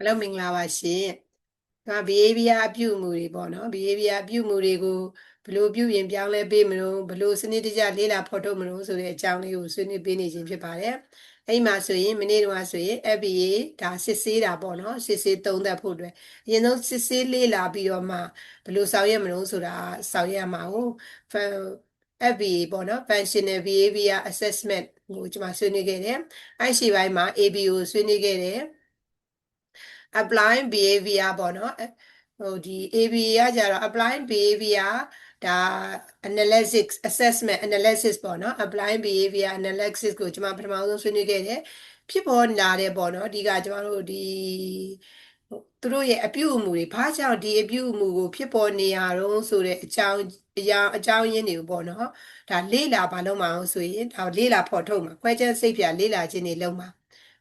အားလုံးမင်္ဂလာပါရှင်။ဒါ behavior အပြုအမူတွေပေါ့နော် behavior အပြုအမူတွေကိုဘယ်လိုပြုပြင်ပြောင်းလဲပေးမလို့ဘယ်လိုစနစ်တကျလေ့လာဖော်ထုတ်မလို့ဆိုတဲ့အကြောင်းလေးကိုဆွေးနွေးပေးနေခြင်းဖြစ်ပါတယ်။အဲ့ဒီမှာဆိုရင်မနေ့တုန်းကဆိုရင် FBA ဒါစစ်ဆေးတာပေါ့နော်စစ်ဆေးသုံးသပ်ဖို့အတွက်အရင်ဆုံးစစ်ဆေးလေ့လာပြီးတော့မှဘယ်လိုဆောင်ရွက်မလို့ဆိုတာဆောင်ရွက်ရမှာဟုတ် FBA ပေါ့နော် functional behavior assessment ကိုကျွန်မဆွေးနွေးခဲ့တယ်။အဲ့ရှိပိုင်းမှာ ABO ဆွေးနွေးခဲ့တယ်။ apply behavior ပေါ့နော်ဟိုဒီ ABA ကကြတော့ apply behavior ဒါ analysis assessment analysis ပေါ့နော် apply behavior analysis ကိုကျွန်မပထမဆုံးဆွေးနွေးခဲ့တယ်ဖြစ်ပေါ်လာတဲ့ပေါ့နော်ဒီကကျွန်တော်တို့ဒီသူတို့ရဲ့အပြုအမူတွေဘာကြောင့်ဒီအပြုအမူကိုဖြစ်ပေါ်နေရတော့ဆိုတဲ့အကြောင်းအရာအကြောင်းရင်းတွေကိုပေါ့နော်ဒါလေ့လာဘာလို့မအောင်ဆိုရင်ဒါလေ့လာဖော်ထုတ်မှာခွဲခြမ်းစိတ်ဖြာလေ့လာခြင်းတွေလုပ်မှာ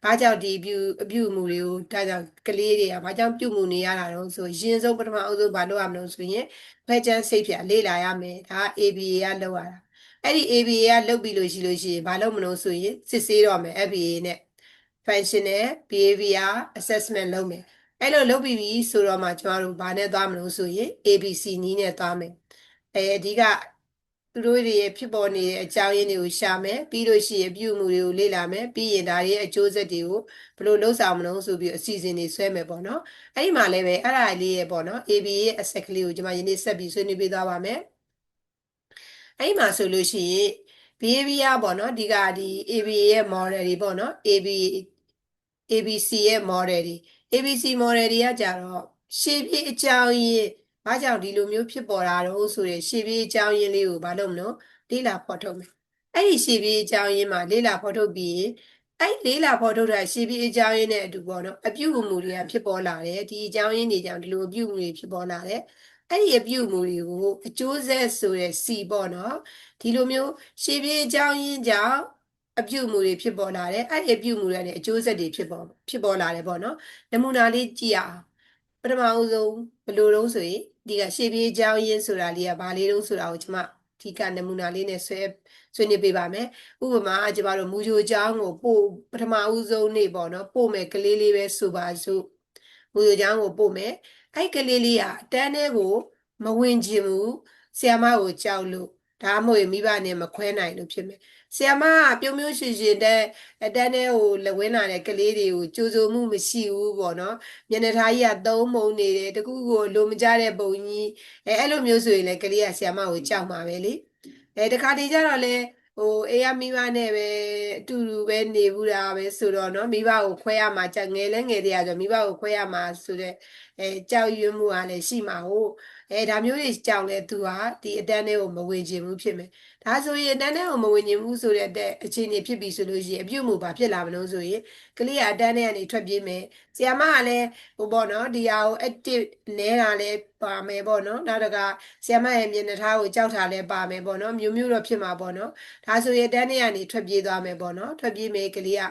ဘာကြောင့်ဒီအပြုအပြုအမူတွေကိုဒါကြောင့်ကလေးတွေကဘာကြောင့်ပြုမှုနေရတာတော့ဆိုရင်ဆုံးပထမအဆုံးဘာလုပ်ရမလို့ဆိုရင်ခွဲခြမ်းစိတ်ဖြာလေ့လာရမယ်ဒါ ABA ကလုပ်ရတာအဲ့ဒီ ABA ကလုပ်ပြီးလို့ရှိလို့ရှိရင်ဘာလုပ်မလို့ဆိုရင်စစ်ဆေးတော့မယ် FBA နဲ့ functional behavior assessment လုပ်မယ်အဲ့လိုလုပ်ပြီးပြီဆိုတော့မှကျွန်တော်တို့ဘာနဲ့သွားမလို့ဆိုရင် ABC နီးနဲ့သွားမယ်အဲဒီက သူတို့တွေရဲ့ဖြစ်ပေါ်နေတဲ့အကြောင်းရင်းတွေကိုရှာမယ်ပြီးလို့ရှိရင်ပြုမှုတွေကိုလေ့လာမယ်ပြီးရင်ဒါတွေရဲ့အကျိုးဆက်တွေကိုဘယ်လိုလုပ်ဆောင်မလို့ဆိုပြီးအစီအစဉ်တွေဆွဲမယ်ပေါ့နော်အဲ့ဒီမှာလည်းပဲအဲ့ဒါလေးရဲ့ပေါ့နော် ABA ရဲ့အဆက်ကလေးကိုကျွန်မယနေ့ဆက်ပြီးဆွေးနွေးပေးသွားပါမယ်အဲ့ဒီမှာဆိုလို့ရှိရင် behavior ပေါ့နော်ဒီကဒီ ABA ရဲ့ model တွေပေါ့နော် AB ABC ရဲ့ model တွေ ABC model တွေကကြတော့ရှေ့ပြေးအကြောင်းရင်း ဘာကြောင့်ဒီလိုမျိုးဖြစ်ပေါ်တာတော့ဆိုတဲ့ရှေ့ပြေးအကြောင်းရင်းလေးကိုဘာလို့မလို့လေ့လာဖော်ထုတ်မယ်အဲ့ဒီရှေ့ပြေးအကြောင်းရင်းမှာလေ့လာဖော်ထုတ်ပြီးရင်အဲ့လေ့လာဖော်ထုတ်တာရှေ့ပြေးအကြောင်းရင်းနဲ့အတူပေါ့နော်အပြုအမူတွေကဖြစ်ပေါ်လာတယ်ဒီအကြောင်းရင်းတွေကြောင့်ဒီလိုအပြုအမူတွေဖြစ်ပေါ်လာတယ်အဲ့ဒီအပြုအမူတွေကိုအကျိုးဆက်ဆိုတဲ့ C ပေါ့နော်ဒီလိုမျိုးရှေ့ပြေးအကြောင်းရင်းကြောင့်အပြုအမူတွေဖြစ်ပေါ်လာတယ်အဲ့ဒီအပြုအမူတွေနဲ့အကျိုးဆက်တွေဖြစ်ပေါ်ဖြစ်ပေါ်လာတယ်ပေါ့နော်နမူနာလေးကြည့်အောင် ပထမအဦးဆုံးဘယ်လိုတုံးဆိုရင်ဒီကရှေ့ပြေးကြောင်းရင်းဆိုတာလေးကဘာလေးတုံးဆိုတာကိုကျွန်မဒီကနမူနာလေးနဲ့ဆွဲဆွေးနွေးပေးပါမယ်ဥပမာကျွန်မတို့မူဂျိုကြောင်းကိုပို့ပထမအဦးဆုံးနေပေါ့နော်ပို့မယ်ကလေးလေးပဲဆိုပါစို့မူဂျိုကြောင်းကိုပို့မယ်အဲ့ကလေးလေးကအတန်းထဲကိုမဝင်ခြင်းဘူးဆီယမကိုကြောက်လို့ ဒါမှမဟုတ်မိဘနဲ့မခွဲနိုင်လို့ဖြစ်မယ်ဆီယမကပြုံမျိုးရှင်ရှင်တဲ့အတန်းနဲ့ဟိုလဝင်းလာတဲ့ကလေးတွေကိုကြိုးစိုးမှုမရှိဘူးပေါ့နော်မျက်နှာသားကြီးကသုံးမုံနေတယ်တကူကိုလိုမကြတဲ့ပုံကြီးအဲအဲ့လိုမျိုးဆိုရင်လည်းကလေးကဆီယမကိုကြောက်မှာပဲလေအဲတခါတည်းကျတော့လေဟိုအေးရမိဘနဲ့ပဲအတူတူပဲနေဘူးတာပဲဆိုတော့နော်မိဘကိုခွဲရမှာကြငယ်လဲငယ်တည်းရဆိုမိဘကိုခွဲရမှာဆိုတဲ့အဲကြောက်ရွံ့မှုကလည်းရှိမှာဟုတ် အဲဒါမျိုးတွေကြောင့်လဲသူဟာဒီအတန်းတွေကိုမဝင်ခြင်းဘူးဖြစ်မယ်ဒါဆိုရင်အတန်းတွေကိုမဝင်ခြင်းဘူးဆိုတဲ့အခြေအနေဖြစ်ပြီဆိုလို့ရှိရင်အပြုတ်မှုဘာဖြစ်လာမလို့ဆိုရင်ကလေးကအတန်းတွေကနေထွက်ပြေးမယ်ဆီယာမကလည်းဟိုပေါ့နော်ဒီဟာကို active နဲတာလည်းပါမယ်ပေါ့နော်နောက်တကဆီယာမရဲ့မျက်နှာထားကိုကြောက်တာလည်းပါမယ်ပေါ့နော်မျိုးမျိုးတော့ဖြစ်မှာပေါ့နော်ဒါဆိုရင်အတန်းတွေကနေထွက်ပြေးသွားမယ်ပေါ့နော်ထွက်ပြေးမယ်ကလေးက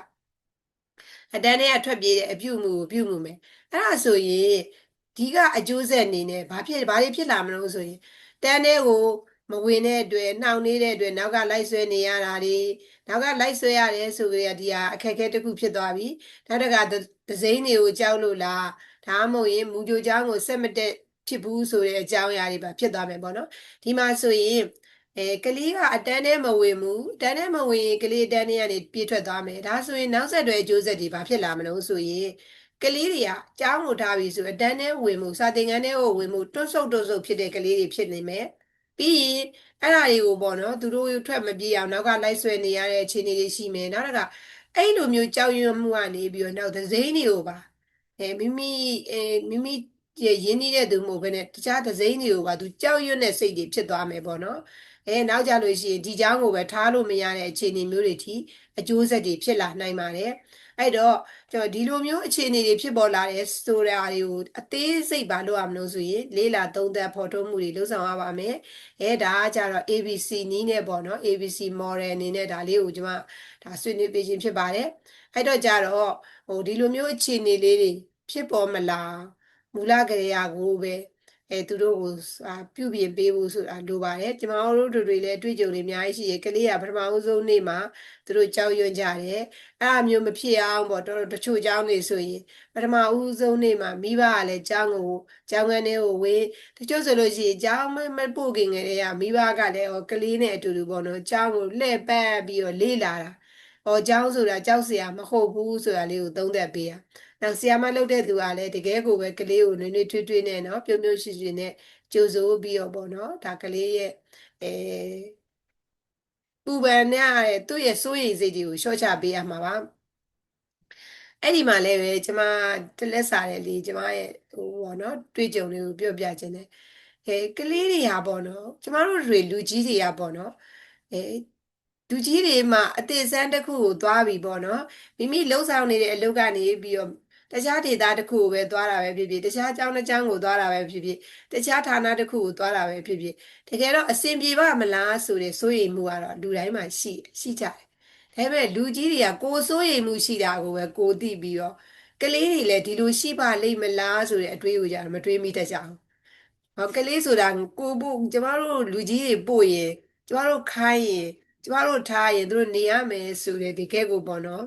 အတန်းတွေကထွက်ပြေးတဲ့အပြုတ်မှုကိုပြုတ်မှုမယ်အဲ့ဒါဆိုရင် ဒီကအကျိုးဆက်အနေနဲ့ဘာဖြစ်ဘာတွေဖြစ်လာမလို့ဆိုရင်တန်းတွေကိုမဝင်တဲ့အတွက်နှောင့်နေတဲ့အတွက်နောက်ကလိုက်ဆွဲနေရတာတွေနောက်ကလိုက်ဆွဲရတယ်ဆိုကြရဒီဟာအခက်အခဲတစ်ခုဖြစ်သွားပြီနောက်တကဒဇိန်းတွေကိုကြောက်လို့လားဒါမှမဟုတ်ရင်မူကြိုချောင်းကိုဆက်မတက်ဖြစ်ဘူးဆိုတဲ့အကြောင်းအရာတွေပါဖြစ်သွားမယ်ပေါ့နော်ဒီမှာဆိုရင်အဲကလေးကအတန်းထဲမဝင်ဘူးအတန်းထဲမဝင်ရင်ကလေးအတန်းထဲကနေပြေးထွက်သွားမယ်ဒါဆိုရင်နောက်ဆက်တွဲအကျိုးဆက်တွေဘာဖြစ်လာမလို့ဆိုရင် ကလေးတွေကကြောင်းကိုထားပြီးဆိုအတန်းထဲဝင်မှုစာသင်ခန်းထဲကိုဝင်မှုတွတ်ဆုပ်တွတ်ဆုပ်ဖြစ်တဲ့ကလေးတွေဖြစ်နေမယ်ပြီးရင်အဲ့ဒါတွေကိုပေါ့နော်သူတို့ထွက်မပြေးအောင်နောက်ကလိုက်ဆွဲနေရတဲ့အခြေအနေတွေရှိမယ်နောက်တစ်ခါအဲ့လိုမျိုးကြောက်ရွံ့မှုကနေပြီးတော့နောက်သစိမ်းတွေကိုပါအဲမိမိအဲမိမိရင်းနှီးတဲ့သူမဟုတ်ဘဲနဲ့တခြားသစိမ်းတွေကိုပါသူကြောက်ရွံ့တဲ့စိတ်တွေဖြစ်သွားမယ်ပေါ့နော်အဲနောက်ကြလို့ရှိရင်ဒီเจ้าကိုပဲထားလို့မရတဲ့အခြေအနေမျိုးတွေထိအကျိုးဆက်တွေဖြစ်လာနိုင်ပါတယ် အဲ့တော့ကျွန်တော်ဒီလိုမျိုးအခြေအနေတွေဖြစ်ပေါ်လာတဲ့ဆိုတာတွေကိုအသေးစိတ်ပါလို့ရမလို့ဆိုရင်လေးလာသုံးသပ်ဖော်ထုတ်မှုတွေလုပ်ဆောင်ရပါမယ်အဲဒါကကြတော့ ABC နီးနဲ့ပေါ့နော် ABC model အနေနဲ့ဒါလေးကိုကျွန်မဒါဆွေးနွေးပေးခြင်းဖြစ်ပါတယ်အဲ့တော့ကြတော့ဟိုဒီလိုမျိုးအခြေအနေလေးတွေဖြစ်ပေါ်မလာမူလကရေယာကိုပဲ အဲသူတို့ကိုအာပြုပြင်ပေးဖို့ဆိုတာလိုပါတယ်ကျမတို့တို့တွေလည်းအတွေ့အကြုံတွေအများကြီးရှိတယ်ကလေးကပထမဦးဆုံးနေ့မှာသူတို့ကြောက်ရွံ့ကြတယ်အဲ့အမျိုးမဖြစ်အောင်ပေါ့တော်တော်တချို့เจ้าနေဆိုရင်ပထမဦးဆုံးနေ့မှာမိဘကလည်းเจ้าကိုเจ้าငန်းတွေကိုဝေးတချို့ဆိုလို့ရှိရင်เจ้าမမပို့ခင်ကလေးကမိဘကလည်းဟောကလေးနဲ့အတူတူပေါ့နော်เจ้าကိုလှည့်ပတ်ပြီးတော့လေးလာတာဟောเจ้าဆိုတာကြောက်เสียမဟုတ်ဘူးဆိုတာလေးကိုသုံးသပ်ပေးရ နောက်ဆီယာမလုပ်တဲ့သူကလည်းတကယ်ကိုပဲကလေးကိုနွေးနွေးထွေးထွေးနဲ့နော်ပြုံးပြုံးရှိရှိနဲ့ကြိုဆိုပြီးတော့ပေါ့နော်ဒါကလေးရဲ့အဲပူပန်နဲ့ရတဲ့သူ့ရဲ့စိုးရိမ်စိတ်တွေကိုလျှော့ချပေးရမှာပါအဲ့ဒီမှာလည်းပဲကျမတလက်စားတဲ့လေကျမရဲ့ဟိုပေါ့နော်တွေ့ကြုံလေးကိုပြောပြခြင်းတယ်အဲကလေးတွေဟာပေါ့နော်ကျမတို့တွေလူကြီးတွေကပေါ့နော်အဲလူကြီးတွေမှာအသေးစမ်းတစ်ခုကိုသွားပြီပေါ့နော်မိမိလှုပ်ဆောင်နေတဲ့အလုပ်ကနေပြီးတော့ တခြားဒေသတစ်ခုကိုပဲသွားတာပဲဖြစ်ဖြစ်တခြားအကြောင်းတစ်ကြောင်းကိုသွားတာပဲဖြစ်ဖြစ်တခြားဌာနတစ်ခုကိုသွားတာပဲဖြစ်ဖြစ်တကယ်တော့အဆင်ပြေပါမလားဆိုတဲ့စိုးရိမ်မှုကတော့လူတိုင်းမှာရှိရှိကြတယ်ဒါပေမဲ့လူကြီးတွေကကိုယ်စိုးရိမ်မှုရှိတာကိုပဲကိုယ်သိပြီးတော့ကလေးတွေလည်းဒီလိုရှိပါလိမ့်မလားဆိုတဲ့အတွေးကိုကြမတွေးမိတတ်ကြအောင်ဟောကလေးဆိုတာကိုဖို့ကျမတို့လူကြီးတွေပို့ရင်ကျမတို့ခိုင်းရင်ကျမတို့ထားရင်တို့နေရမယ်ဆိုတဲ့ဒီကဲကိုပေါ့နော်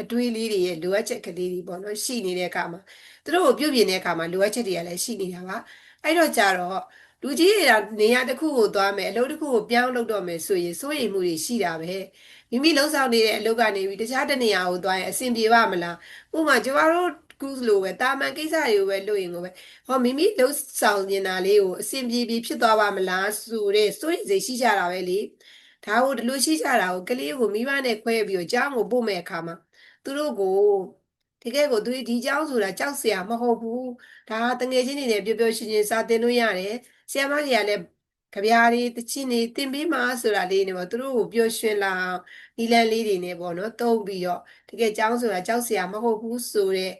အတွေးလေးတွေရဲ့လိုအပ်ချက်ကလေးတွေပေါ့နော်ရှိနေတဲ့အခါမှာသူတို့ကိုပြုပြင်တဲ့အခါမှာလိုအပ်ချက်တွေကလည်းရှိနေတာပါအဲ့တော့ကြတော့လူကြီးတွေကနေရာတစ်ခုကိုသွားမယ်အလုပ်တစ်ခုကိုပြောင်းလုပ်တော့မယ်ဆိုရင်စိုးရိမ်မှုတွေရှိတာပဲမိမိလှုပ်ဆောင်နေတဲ့အလုပ်ကနေပြီးတခြားတနေရာကိုသွားရင်အဆင်ပြေပါမလားဥပမာကျမတို့ကူးလိုပဲတာမန်ကိစ္စတွေကိုပဲလုပ်ရင်ကိုပဲဟောမိမိလှုပ်ဆောင်နေတာလေးကိုအဆင်ပြေပြီးဖြစ်သွားပါမလားဆိုတဲ့စိုးရိမ်စိတ်ရှိကြတာပဲလေဒါကိုဒီလိုရှိကြတာကိုကလေးကိုမိဘနဲ့ခွဲပြီးတော့ကြားကိုပို့မဲ့အခါမှာ သူတို့ကိုတကယ်ကိုသူဒီเจ้าဆိုတာကြောက်เสียမဟုတ်ဘူးဒါတငယ်ချင်းတွေနဲ့ပျော်ပျော်ရွှင်ရွှင်စာသင်လို့ရတယ်ဆရာမကြီးကလည်းကြပြားတွေတချင်းတွေသင်ပေးမှာဆိုတာလေးနေပေါ့သူတို့ကိုပျော်ရွှင်လာနီလန်းလေးတွေနဲ့ပေါ့နော်တုံးပြီးတော့တကယ်เจ้าဆိုတာကြောက်เสียမဟုတ်ဘူးဆိုတဲ့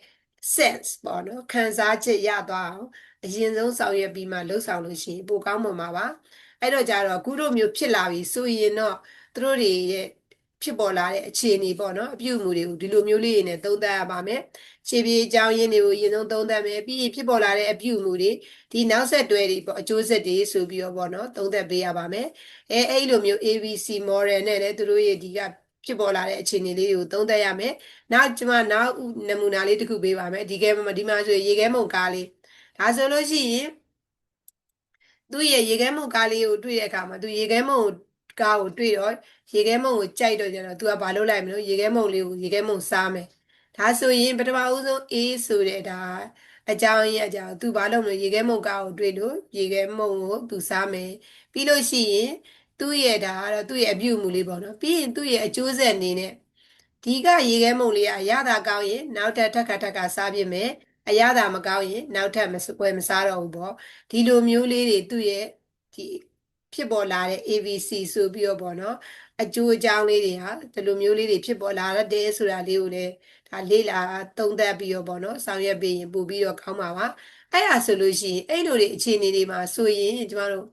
sense ပေါ့နော်ခံစားချက်ရသွားအောင်အရင်ဆုံးဆောင်ရွက်ပြီးမှလှုပ်ဆောင်လို့ရှိရင်ပိုကောင်းမှာပါအဲ့တော့ကြတော့အခုတို့မျိုးဖြစ်လာပြီဆိုရင်တော့သူတို့တွေရဲ့ ဖြစ်ပေါ်လာတဲ့အခြေအနေပေါ့နော်အပြုအမူတွေကိုဒီလိုမျိုးလေးတွေနဲ့သုံးသပ်ရပါမယ်ခြေပြေအကြောင်းရင်းတွေကိုအရင်ဆုံးသုံးသပ်မယ်ပြီးရင်ဖြစ်ပေါ်လာတဲ့အပြုအမူတွေဒီနောက်ဆက်တွဲတွေပေါ့အကျိုးဆက်တွေဆိုပြီးတော့ပေါ့နော်သုံးသပ်ပေးရပါမယ်အဲအဲ့လိုမျိုး ABC model နဲ့လည်းသူတို့ရဲ့ဒီကဖြစ်ပေါ်လာတဲ့အခြေအနေလေးတွေကိုသုံးသပ်ရမယ်နောက်ကျွန်မနောက်နမူနာလေးတစ်ခုပေးပါမယ်ဒီကဲဒီမှာဆိုရေခဲမုံကားလေးဒါဆိုလို့ရှိရင်သူ့ရဲ့ရေခဲမုံကားလေးကိုတွေ့တဲ့အခါမှာသူရေခဲမုံကား ကိုတွေ့တော့ရေခဲမုံကိုကြိုက်တော့ကြတော့ तू ကဘာလုပ်လိုက်မလို့ရေခဲမုံလေးကိုရေခဲမုံစားမယ်ဒါဆိုရင်ပထမဦးဆုံး A ဆိုတဲ့ဒါအကြောင်းရင်းအကြောင်း तू ဘာလုပ်မလို့ရေခဲမုံကားကိုတွေ့လို့ရေခဲမုံကို तू စားမယ်ပြီးလို့ရှိရင်သူ့ရဲ့ဒါကတော့သူ့ရဲ့အပြုအမူလေးပေါ့နော်ပြီးရင်သူ့ရဲ့အကျိုးဆက်အနေနဲ့ဒီကရေခဲမုံလေးကအရသာကောင်းရင်နောက်ထပ်ထပ်ခါထပ်ခါစားပြမယ်အရသာမကောင်းရင်နောက်ထပ်မစပွဲမစားတော့ဘူးပေါ့ဒီလိုမျိုးလေးတွေသူ့ရဲ့ဒီ ဖြစ်ပေါ်လာတဲ့ ABC ဆိုပြီးတော့ပေါ့နော်အကျိုးအကြောင်းလေးတွေဟာဒီလိုမျိုးလေးတွေဖြစ်ပေါ်လာတဲ့ဆိုတာလေးကိုလည်းဒါလေးလာသုံးသပ်ပြီးတော့ပေါ့နော်ဆောင်ရွက်ပြီးရင်ပို့ပြီးတော့ကောင်းပါပါအဲ့ဒါဆိုလို့ရှိရင်အဲ့လိုတွေအခြေအနေတွေမှာဆိုရင်ကျမတို့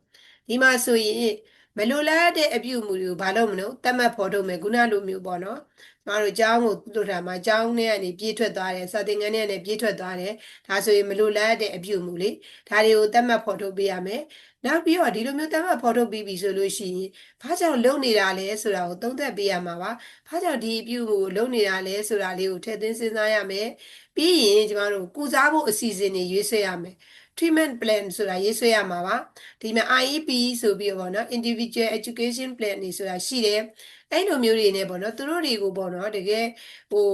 ဒီမှာဆိုရင်မလိုလားတဲ့အပြုအမူတွေကိုဘာလို့မလို့တတ်မှတ်ဖော်ထုတ်မယ်ခုနလိုမျိုးပေါ့နော်ကျ မတို့ကျောင်းကိုလွတ်တာမှာကျောင်းထဲကနေပြေးထွက်သွားတယ်စာသင်ခန်းထဲကနေပြေးထွက်သွားတယ်ဒါဆိုရင်မလိုလားတဲ့အပြုအမူလေဒါတွေကိုတတ်မှတ်ဖော်ထုတ်ပေးရမယ်နောက်ပြီးတော့ဒီလိုမျိုးတတ်မှတ်ဖော်ထုတ်ပြီးပြီဆိုလို့ရှိရင်ဘာကြောင့်လုံနေတာလဲဆိုတာကိုသုံးသပ်ပေးရမှာပါဘာကြောင့်ဒီအပြုကိုလုံနေတာလဲဆိုတာလေးကိုထည့်သွင်းစဉ်းစားရမယ်ပြီးရင်ကျမတို့ကုစားဖို့အစီအစဉ်တွေရွေးဆွဲရမယ် treatment plan ဆိုတာရေးဆွဲရမှာပါဒီမှာ IEP ဆိုပြီးတော့ဗောနော် individual education plan နေဆိုတာရှိတယ်အဲ့လိုမျိုးတွေနဲ့ပေါ့နော်သူတို့တွေကိုပေါ့နော်တကယ်ဟို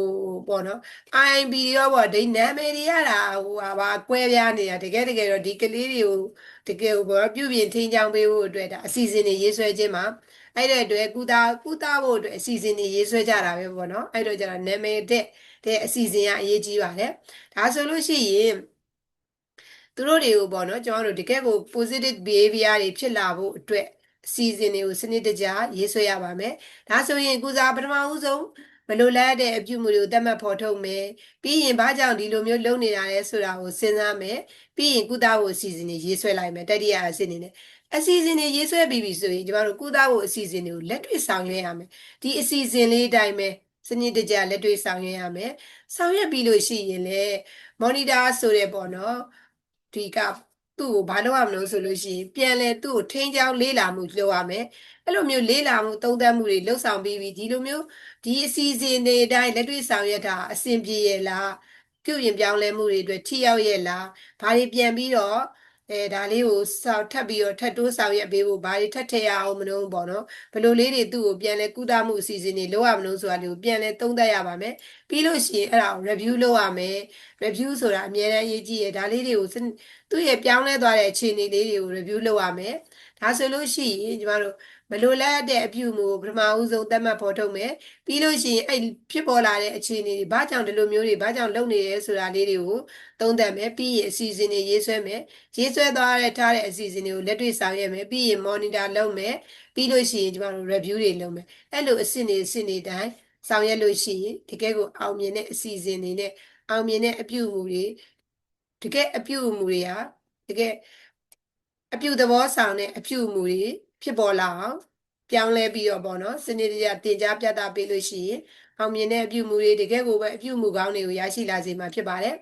ပေါ့နော် IIB ရောပေါ့ဒီနာမည်တွေရတာဟိုဟာပါကွဲပြားနေတာတကယ်တကယ်တော့ဒီကလေးတွေကိုတကယ်ဟိုပေါ့ပြုပြင်ထိန်းချောင်းပေးဖို့အတွက်ဒါအစီအစဉ်တွေရေးဆွဲခြင်းမှာအဲ့တဲ့အတွက်ကုသကုသဖို့အတွက်အစီအစဉ်တွေရေးဆွဲကြတာပဲပေါ့နော်အဲ့တော့ကျတော့နာမည်တဲ့တဲ့အစီအစဉ်ကအရေးကြီးပါတယ်ဒါဆိုလို့ရှိရင် သူတို့တွေကိုပေါ့နော်ကျွန်တော်တို့တကယ်ကို positive behavior တွေဖြစ်လာဖို့အတွက်အစီအစဉ်တွေကိုစနစ်တကျရေးဆွဲရပါမယ်။ဒါဆိုရင်ကုစားပထမဦးဆုံးမလိုလားတဲ့အပြုမှုတွေကိုတတ်မှတ်ဖော်ထုတ်မယ်။ပြီးရင်ဘာကြောင့်ဒီလိုမျိုးလုပ်နေတာလဲဆိုတာကိုစဉ်းစားမယ်။ပြီးရင်ကုသဖို့အစီအစဉ်တွေရေးဆွဲလိုက်မယ်တတိယအစီအစဉ်နဲ့အစီအစဉ်တွေရေးဆွဲပြီးပြီဆိုရင်ကျမတို့ကုသဖို့အစီအစဉ်တွေကိုလက်တွေ့ဆောင်ရွက်ရမယ်။ဒီအစီအစဉ်လေးအတိုင်းပဲစနစ်တကျလက်တွေ့ဆောင်ရွက်ရမယ်။ဆောင်ရွက်ပြီးလို့ရှိရင်လေ monitor ဆိုတဲ့ပေါ့နော် ဒီကသူ့ကိုဘာလုပ်ရမလို့ဆိုလို့ရှိရင်ပြန်လဲသူ့ကိုထိန်းချောင်းလေးလာမှုလုပ်ရမယ်အဲ့လိုမျိုးလေးလာမှုသုံးသပ်မှုတွေလှုပ်ဆောင်ပြီးပြီဒီလိုမျိုးဒီအစီအစဉ်တွေအတိုင်းလက်တွေ့ဆောင်ရွက်တာအဆင်ပြေရဲ့လားပြုရင်ပြောင်းလဲမှုတွေအတွက်ထိရောက်ရဲ့လားဘာတွေပြန်ပြီးတော့ အဲဒါလေးကိုစောက်ထပ်ပြီးတော့ထပ်တိုးဆောင်ရွက်ပေးဖို့ဘာတွေထပ်ထည့်ရအောင်မလို့ပေါ့နော်ဘယ်လိုလေးတွေသူ့ကိုပြန်လဲကုသမှုအစီအစဉ်တွေလုပ်ရမလို့ဆိုတာလေးကိုပြန်လဲသုံးသပ်ရပါမယ်ပြီးလို့ရှိရင်အဲ့ဒါကို review လုပ်ရမယ် review ဆိုတာအများအားအရေးကြီးရဒါလေးတွေကိုစနသူ့ရဲ့ပြောင်းလဲသွားတဲ့အခြေအနေလေးတွေကို review လုပ်ရမယ်ဒါဆိုလို့ရှိရင်ကျမတို့ မလိုလားတဲ့အပြုမှုကိုပထမဦးဆုံးသတ်မှတ်ဖော်ထုတ်မယ်ပြီးလို့ရှိရင်အဲ့ဖြစ်ပေါ်လာတဲ့အခြေအနေတွေဘာကြောင့်ဒီလိုမျိုးတွေဘာကြောင့်လုပ်နေရဲဆိုတာလေးတွေကိုသုံးသပ်မယ်ပြီးရင်အစီအစဉ်တွေရေးဆွဲမယ်ရေးဆွဲသွားတဲ့ထားတဲ့အစီအစဉ်တွေကိုလက်တွေ့ဆောင်ရွက်မယ်ပြီးရင် monitor လုပ်မယ်ပြီးလို့ရှိရင်ကျမတို့ review တွေလုပ်မယ်အဲ့လိုအဆင့်တွေအဆင့်တွေတိုင်းဆောင်ရွက်လို့ရှိရင်တကယ်ကိုအောင်မြင်တဲ့အစီအစဉ်တွေနဲ့အောင်မြင်တဲ့အပြုအမူတွေတကယ်အပြုအမူတွေဟာတကယ်အပြုသဘောဆောင်တဲ့အပြုအမူတွေ ဖြစ်ပေါ်လာအောင်ပြောင်းလဲပြီးတော့ပေါ့နော်စနစ်တကျတင် जा ပြသပေးလို့ရှိရင်အောင်မြင်တဲ့အပြုအမူတွေတကယ်ကိုပဲအပြုအမူကောင်းတွေကိုရရှိလာစေမှာဖြစ်ပါတယ်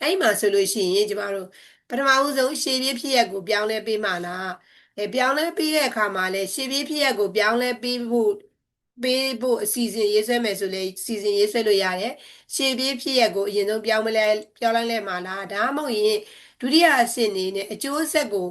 အဲ့ဒီမှာဆိုလို့ရှိရင်ကျမတို့ပထမဦးဆုံးရှေ့ပြေးဖြစ်ရက်ကိုပြောင်းလဲပေးမှလားအဲပြောင်းလဲပေးတဲ့အခါမှာလဲရှေ့ပြေးဖြစ်ရက်ကိုပြောင်းလဲပေးဖို့ပေးဖို့အစီအစဉ်ရေးဆွဲမယ်ဆိုလဲစီစဉ်ရေးဆွဲလို့ရတယ်ရှေ့ပြေးဖြစ်ရက်ကိုအရင်ဆုံးပြောင်းမလဲပြောင်းလဲလဲမှလားဒါမှမဟုတ်ရင်ဒုတိယအဆင့်နေနဲ့အကျိုးဆက်ကို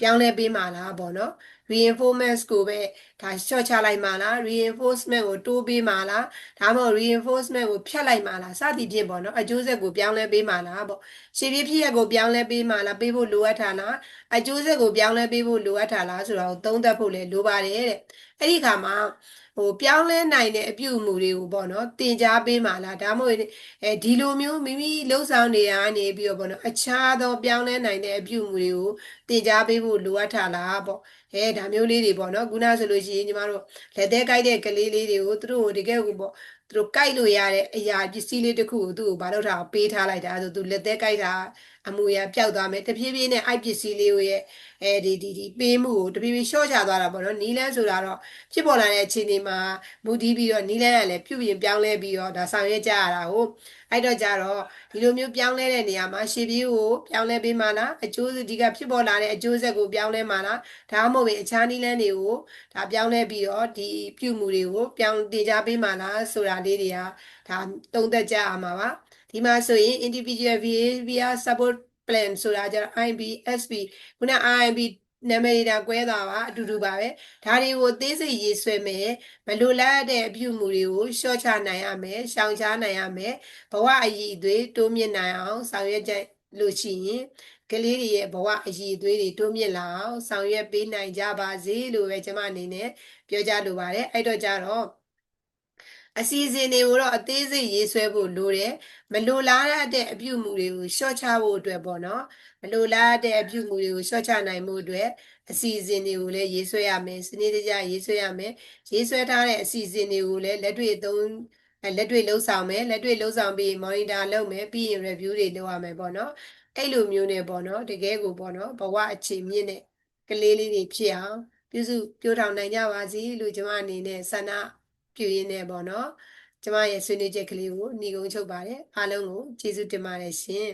ပြောင်းလဲပေးမှလားပေါ့နော် reinforcement ကိုပဲဒါ short ချလိုက်မှလား reinforcement ကိုတိုးပေးမှလားဒါမှမဟုတ် reinforcement ကိုဖြတ်လိုက်မှလားစသည်ဖြင့်ပေါ့နော်အကျိုးဆက်ကိုပြောင်းလဲပေးမှလားပေါ့ရှေ့ပြေးဖြစ်ရက်ကိုပြောင်းလဲပေးမှလားပေးဖို့လိုအပ်တာလားအကျိုးဆက်ကိုပြောင်းလဲပေးဖို့လိုအပ်တာလားဆိုတာကိုသုံးသပ်ဖို့လည်းလိုပါတယ်တဲ့အဲ့ဒီခါမှာ ဟိုပြောင်းလဲနိုင်တဲ့အပြုအမူတွေကိုပေါ့နော်တင် जा ပေးမှလားဒါမှမဟုတ်အဲဒီလိုမျိုးမိမိလှုပ်ဆောင်နေရနေပြီးတော့ပေါ့နော်အခြားသောပြောင်းလဲနိုင်တဲ့အပြုအမူတွေကိုတင် जा ပေးဖို့လိုအပ်တာလားပေါ့အဲဒါမျိုးလေးတွေပေါ့နော်ခုနဆိုလို့ရှိရင်ညီမတို့လက်သေးကိုက်တဲ့ကလေးလေးတွေကိုသူတို့ကိုတကယ်ကိုပေါ့သူတို့ကိုက်လို့ရတဲ့အရာပစ္စည်းလေးတစ်ခုကိုသူ့ကိုဘာလို့ထားပေးထားလိုက်တာဆိုသူလက်သေးကိုက်တာ အမူအရာပျောက်သွားမယ်တဖြည်းဖြည်းနဲ့အိုက်ပစ္စည်းလေးကိုရဲ့အဲဒီဒီဒီပေးမှုကိုတဖြည်းဖြည်းရှော့ချသွားတာပေါ့နော်နီးလန်းဆိုတာတော့ဖြစ်ပေါ်လာတဲ့အခြေအနေမှာမူတည်ပြီးတော့နီးလန်းကလည်းပြုပြင်ပြောင်းလဲပြီးတော့ဒါဆောင်ရွက်ကြရတာဟုတ်အဲ့တော့ကြတော့ဒီလိုမျိုးပြောင်းလဲတဲ့နေရာမှာရှေ့ပြေးကိုပြောင်းလဲပေးမှလားအကျိုးဒီကဖြစ်ပေါ်လာတဲ့အကျိုးဆက်ကိုပြောင်းလဲမှလားဒါမှမဟုတ်အခြားနီးလန်းတွေကိုဒါပြောင်းလဲပြီးတော့ဒီပြုမှုတွေကိုပြောင်းတင် जा ပေးမှလားဆိုတာလေးတွေကဒါသုံးသက်ကြရမှာပါ ဒီမှာဆိုရင် individual behavior support plan ဆိုတာကျတော့ IBSP ခုန IB နာမည်ဒါကွဲသွားပါအတူတူပါပဲဒါတွေကိုအသေးစိတ်ရေးဆွဲမယ်မလိုလားတဲ့အပြုအမူတွေကိုရှော့ချနိုင်ရမယ်ရှောင်ရှားနိုင်ရမယ်ဘဝအည်အသွေးတိုးမြင့်နိုင်အောင်ဆောင်ရွက်ကြလို့ရှိရင်ကလေးတွေရဲ့ဘဝအည်အသွေးတွေတိုးမြင့်လာအောင်ဆောင်ရွက်ပေးနိုင်ကြပါစေလို့ပဲကျွန်မအနေနဲ့ပြောကြလိုပါတယ်အဲ့တော့ကြတော့ အစီအစဉ်တွေကိုတော့အသေးစိတ်ရေးဆွဲဖို့လိုတယ်မလိုလားတဲ့အပြုအမူတွေကိုရှော့ချဖို့အတွက်ပေါ့နော်မလိုလားတဲ့အပြုအမူတွေကိုရှော့ချနိုင်မှုအတွက်အစီအစဉ်တွေကိုလည်းရေးဆွဲရမယ်စနစ်တကျရေးဆွဲရမယ်ရေးဆွဲထားတဲ့အစီအစဉ်တွေကိုလည်းလက်တွေ့သုံးလက်တွေ့လှုပ်ဆောင်မယ်လက်တွေ့လှုပ်ဆောင်ပြီး monitor လုပ်မယ်ပြီးရင် review တွေလုပ်ရမယ်ပေါ့နော်အဲ့လိုမျိုးနဲ့ပေါ့နော်တကယ်ကိုပေါ့နော်ဘဝအခြေမြင့်တဲ့ကလေးလေးတွေဖြစ်အောင်ပြုစုပြောထောင်နိုင်ကြပါစေလို့ကျွန်မအနေနဲ့ဆန္ဒ ပြုရင်းနဲ့ပေါ့နော်ကျမရဲ့ဆွေးနွေးချက်ကလေးကိုညီကုန်းချုပ်ပါတယ်အားလုံးကိုကျေးဇူးတင်ပါတယ်ရှင်